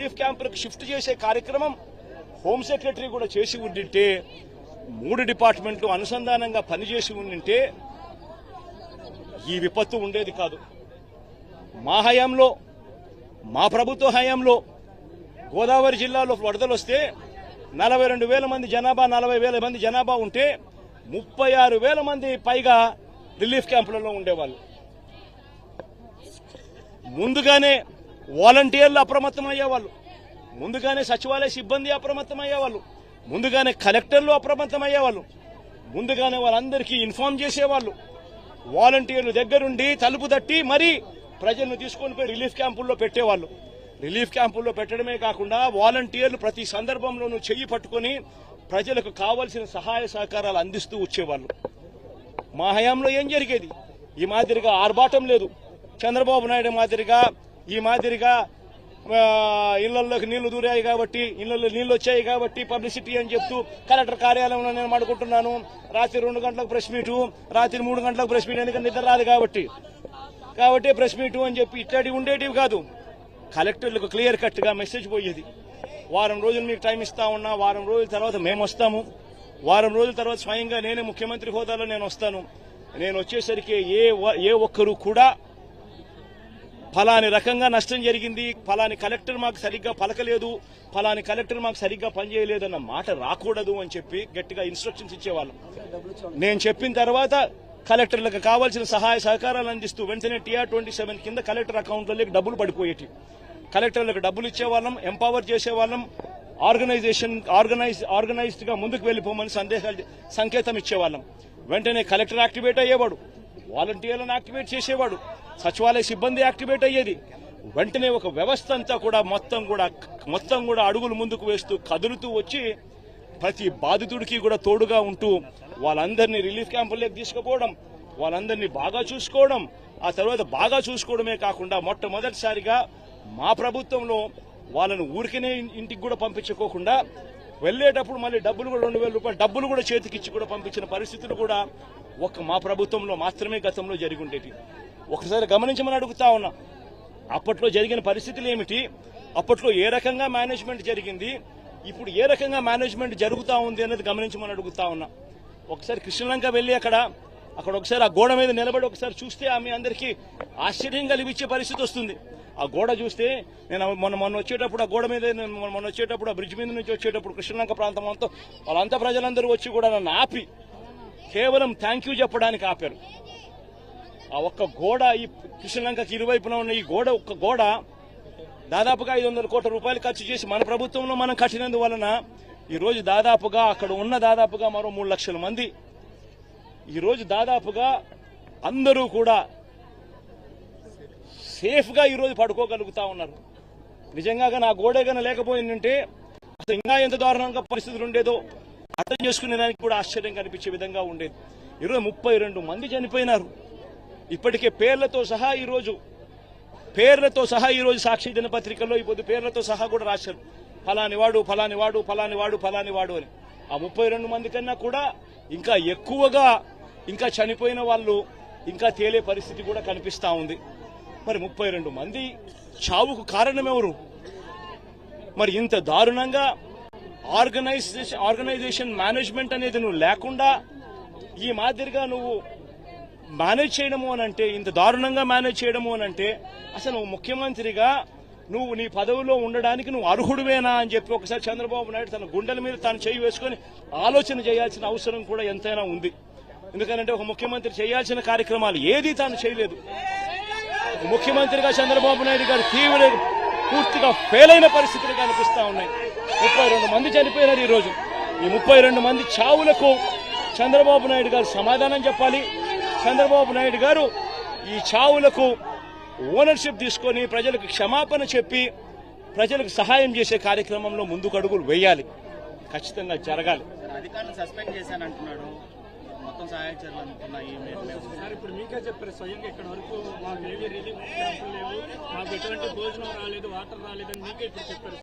Relief క్యాంపులకు shift చేసే కార్యక్రమం home secretary కూడా చేసి ఉండింటే మూడు డిపార్ట్మెంట్లు అనుసంధానంగా పనిచేసి ఉండింటే ఈ విపత్తు ఉండేది కాదు. మా హయాంలో మా ప్రభుత్వ హయాంలో గోదావరి జిల్లాలో వరదలు వస్తే నలభై రెండు వేల మంది జనాభా నలభై వేల మంది జనాభా ఉంటే ముప్పై ఆరు వేల మంది పైగా రిలీఫ్ క్యాంపులలో ఉండేవాళ్ళు. ముందుగానే వాలంటీర్లు అప్రమత్తం అయ్యేవాళ్ళు ముందుగానే సచివాలయ సిబ్బంది అప్రమత్తం అయ్యేవాళ్ళు ముందుగానే కలెక్టర్లు అప్రమత్తం అయ్యేవాళ్ళు ముందుగానే వాళ్ళందరికీ ఇన్ఫార్మ్ చేసేవాళ్ళు. వాలంటీర్లు దగ్గరుండి తలుపు తట్టి మరీ ప్రజలను తీసుకొని పోయి రిలీఫ్ క్యాంపుల్లో పెట్టేవాళ్ళు. రిలీఫ్ క్యాంపుల్లో పెట్టడమే కాకుండా వాలంటీర్లు ప్రతి సందర్భంలోనూ చెయ్యి పట్టుకొని ప్రజలకు కావలసిన సహాయ సహకారాలు అందిస్తూ వచ్చేవాళ్ళు. మా హయాంలో ఏం జరిగేది? ఈ మాదిరిగా ఆర్భాటం లేదు. చంద్రబాబు నాయుడు మాదిరిగా ఈ మాదిరిగా ఇళ్ళలోకి నీళ్ళు దూరాయి కాబట్టి ఇళ్ళలో నీళ్ళు వచ్చాయి కాబట్టి పబ్లిసిటీ అని చెప్తూ కలెక్టర్ కార్యాలయంలో నేను మాడుకుంటున్నాను రాత్రి రెండు గంటలకు ప్రెస్ మీటు రాత్రి మూడు గంటలకు ప్రెస్ మీట్ ఎందుకంటే నిద్ర రాదు కాబట్టి. కాబట్టి ప్రెస్ మీటు అని చెప్పి ఇట్లాంటివి ఉండేటివి కాదు. కలెక్టర్లకు క్లియర్ కట్గా మెసేజ్ పోయేది. వారం రోజులు మీకు టైం ఇస్తా ఉన్నా వారం రోజుల తర్వాత మేము వస్తాము. వారం రోజుల తర్వాత స్వయంగా నేనే ముఖ్యమంత్రి హోదాలో నేను వస్తాను. నేను వచ్చేసరికి ఏ ఏ ఒక్కరు కూడా ఫలాని రకంగా నష్టం జరిగింది. ఫలాని కలెక్టర్ మాకు సరిగ్గా పలకలేదు. ఫలాని కలెక్టర్ మాకు సరిగ్గా పనిచేయలేదన్న మాట రాకూడదు అని చెప్పి గట్టిగా ఇన్స్ట్రక్షన్స్ ఇచ్చేవాళ్ళం. నేను చెప్పిన తర్వాత కలెక్టర్లకు కావాల్సిన సహాయ సహకారాలు అందిస్తూ వెంటనే టీఆర్ ట్వంటీ సెవెన్ కింద కలెక్టర్ అకౌంట్లలోకి డబ్బులు పడిపోయేటి. కలెక్టర్లకు డబ్బులు ఇచ్చేవాళ్ళం ఎంపవర్ చేసేవాళ్ళం ఆర్గనైజేషన్ ఆర్గనైజ్ ఆర్గనైజ్డ్గా ముందుకు వెళ్ళిపోమని సందేశాలు సంకేతం ఇచ్చేవాళ్ళం. వెంటనే కలెక్టర్ యాక్టివేట్ అయ్యేవాడు. వాలంటీర్లను యాక్టివేట్ చేసేవాడు. సచివాలయ సిబ్బంది యాక్టివేట్ అయ్యేది. వెంటనే ఒక వ్యవస్థ అంతా కూడా మొత్తం కూడా మొత్తం కూడా అడుగులు ముందుకు వేస్తూ కదులుతూ వచ్చి ప్రతి బాధితుడికి కూడా తోడుగా ఉంటూ వాళ్ళందరినీ రిలీఫ్ క్యాంపుల్లోకి తీసుకుపోవడం వాళ్ళందరినీ బాగా చూసుకోవడం ఆ తర్వాత బాగా చూసుకోవడమే కాకుండా మొట్టమొదటిసారిగా మా ప్రభుత్వంలో వాళ్ళను ఊరికనే ఇంటికి కూడా పంపించుకోకుండా వెళ్ళేటప్పుడు మళ్ళీ డబ్బులు కూడా రెండు వేల రూపాయలు డబ్బులు కూడా చేతికిచ్చి కూడా పంపించిన పరిస్థితులు కూడా ఒక్క మా ప్రభుత్వంలో మాత్రమే గతంలో జరిగి ఉండేవి ఒకసారి గమనించమని అడుగుతా ఉన్నా. అప్పట్లో జరిగిన పరిస్థితులు ఏమిటి? అప్పట్లో ఏ రకంగా మేనేజ్మెంట్ జరిగింది? ఇప్పుడు ఏ రకంగా మేనేజ్మెంట్ జరుగుతూ ఉంది అనేది గమనించమని అడుగుతా ఉన్నా. ఒకసారి కృష్ణలంక వెళ్ళి అక్కడ అక్కడ ఒకసారి ఆ గోడ మీద నిలబడి ఒకసారి చూస్తే ఆమె అందరికీ ఆశ్చర్యం కలిగించే పరిస్థితి వస్తుంది. ఆ గోడ చూస్తే నేను మొన్న మొన్న వచ్చేటప్పుడు ఆ గోడ మీద మొన్న వచ్చేటప్పుడు ఆ బ్రిడ్జ్ మీద నుంచి వచ్చేటప్పుడు కృష్ణలంక ప్రాంతం అంతా వాళ్ళంతా ప్రజలందరూ వచ్చి కూడా నన్ను ఆపి కేవలం థ్యాంక్ యూ చెప్పడానికి ఆపారు. ఆ ఒక్క గోడ ఈ కృష్ణలంకకి ఇరువైపున ఉన్న ఈ గోడ ఒక్క గోడ దాదాపుగా ఐదు వందల కోట్ల రూపాయలు ఖర్చు చేసి మన ప్రభుత్వంలో మనం కట్టినందువలన ఈరోజు దాదాపుగా అక్కడ ఉన్న దాదాపుగా మరో మూడు లక్షల మంది. ఈరోజు దాదాపుగా అందరూ కూడా సేఫ్గా ఈరోజు పడుకోగలుగుతా ఉన్నారు. నిజంగా నా గోడే కన్నా లేకపోయిందంటే అసలు ఇంకా ఎంత దారుణంగా పరిస్థితులు ఉండేదో అర్థం చేసుకునే దానికి కూడా ఆశ్చర్యం కనిపించే విధంగా ఉండేది. ఈరోజు ముప్పై రెండు మంది చనిపోయినారు. ఇప్పటికే పేర్లతో సహా ఈరోజు పేర్లతో సహా ఈరోజు సాక్షి దినపత్రికల్లో ఇప్పుడు పేర్లతో సహా కూడా రాశారు. ఫలాని వాడు ఫలాని వాడు ఫలాని వాడు ఫలాని వాడు అని. ఆ ముప్పై రెండు మంది కన్నా కూడా ఇంకా ఎక్కువగా ఇంకా చనిపోయిన వాళ్ళు ఇంకా తేలే పరిస్థితి కూడా కనిపిస్తూ ఉంది. మరి ముప్పై రెండు మంది చావుకు కారణమెవరు? మరి ఇంత దారుణంగా ఆర్గనైజేషన్ ఆర్గనైజేషన్ మేనేజ్మెంట్ అనేది నువ్వు లేకుండా ఈ మాదిరిగా నువ్వు మేనేజ్ చేయడము అని అంటే ఇంత దారుణంగా మేనేజ్ చేయడము అని అంటే అసలు నువ్వు ముఖ్యమంత్రిగా నువ్వు నీ పదవిలో ఉండడానికి నువ్వు అర్హుడువేనా అని చెప్పి ఒకసారి చంద్రబాబు నాయుడు తన గుండెల మీద తాను చేయి వేసుకొని ఆలోచన చేయాల్సిన అవసరం కూడా ఎంతైనా ఉంది. ఎందుకంటే ఒక ముఖ్యమంత్రి చేయాల్సిన కార్యక్రమాలు ఏది తాను చేయలేదు. ముఖ్యమంత్రిగా చంద్రబాబు నాయుడు గారు తీవ్ర పూర్తిగా ఫెయిల్ అయిన పరిస్థితులు కనిపిస్తూ ఉన్నాయి. ముప్పై రెండు మంది చనిపోయినారు ఈరోజు. ఈ ముప్పై రెండు మంది చావులకు చంద్రబాబు నాయుడు గారు సమాధానం చెప్పాలి. చంద్రబాబు నాయుడు గారు ఈ చావులకు ఓనర్షిప్ తీసుకొని ప్రజలకు క్షమాపణ చెప్పి ప్రజలకు సహాయం చేసే కార్యక్రమంలో ముందుకు అడుగులు వేయాలి. ఖచ్చితంగా జరగాలి. అధికారులు సస్పెండ్ చేశానంటున్నాడు. మొత్తం సహాయ చర్యలు మేము సార్ ఇప్పుడు మీకే చెప్పారు స్వయంగా ఇక్కడ వరకు మాకు ఏవి రిలీఫ్ లేవు మాకు ఎటువంటి భోజనం రాలేదు వాటర్ రాలేదని మీకే ఇప్పుడు చెప్పారు.